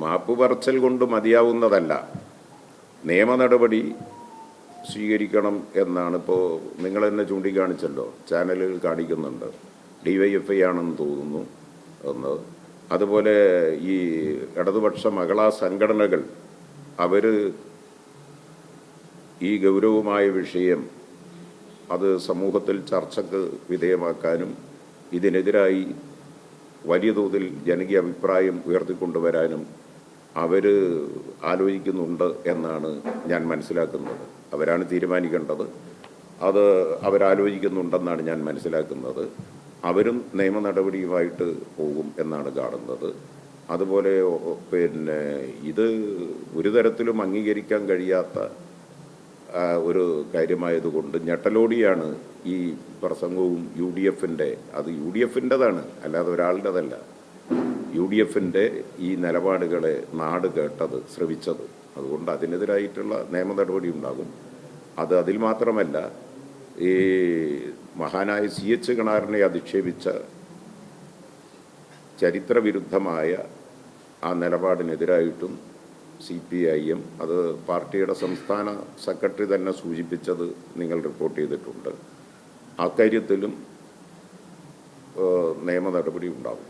മാപ്പ് പറച്ചൽ കൊണ്ട് മതിയാവുന്നതല്ല. നിയമ നടപടി സ്വീകരിക്കണം എന്നാണ് ഇപ്പോൾ നിങ്ങൾ തന്നെ ചൂണ്ടിക്കാണിച്ചല്ലോ. ചാനലുകൾ കാണിക്കുന്നുണ്ട്. ഡി വൈ എഫ് ഐ ആണെന്ന് തോന്നുന്നു ഒന്ന് അതുപോലെ ഈ ഇടതുപക്ഷ മകളാ സംഘടനകൾ അവർ ഈ ഗൗരവമായ വിഷയം അത് സമൂഹത്തിൽ ചർച്ചക്ക് വിധേയമാക്കാനും ഇതിനെതിരായി വലിയ തോതിൽ ജനകീയ അഭിപ്രായം ഉയർത്തിക്കൊണ്ടുവരാനും അവർ ആലോചിക്കുന്നുണ്ട് എന്നാണ് ഞാൻ മനസ്സിലാക്കുന്നത്. അവരാണ് തീരുമാനിക്കേണ്ടത്. അത് അവരാലോചിക്കുന്നുണ്ടെന്നാണ് ഞാൻ മനസ്സിലാക്കുന്നത്. അവരും നിയമ നടപടിയുമായിട്ട് പോകും എന്നാണ് കാണുന്നത്. അതുപോലെ പിന്നെ ഇത് ഒരു തരത്തിലും അംഗീകരിക്കാൻ കഴിയാത്ത ഒരു കാര്യമായതുകൊണ്ട് ഞെട്ടലോടിയാണ് ഈ പ്രസംഗവും യു ഡി എഫിന്റെ. അത് യു ഡി എഫിന്റെതാണ് അല്ലാതെ ഒരാളുടേതല്ല. യു ഡി എഫിന്റെ ഈ നിലപാടുകളെ നാട് കേട്ടത് ശ്രവിച്ചത്. അതുകൊണ്ട് അതിനെതിരായിട്ടുള്ള നിയമ നടപടി ഉണ്ടാകും. അത് അതിൽ മാത്രമല്ല ഈ മഹാനായ സി എച്ച് കിണാറിനെ അധിക്ഷേപിച്ച ചരിത്രവിരുദ്ധമായ ആ നിലപാടിനെതിരായിട്ടും സി പി ഐ എം അത് പാർട്ടിയുടെ സംസ്ഥാന സെക്രട്ടറി തന്നെ സൂചിപ്പിച്ചത് നിങ്ങൾ റിപ്പോർട്ട് ചെയ്തിട്ടുണ്ട്. അക്കാര്യത്തിലും നിയമ നടപടി ഉണ്ടാകും.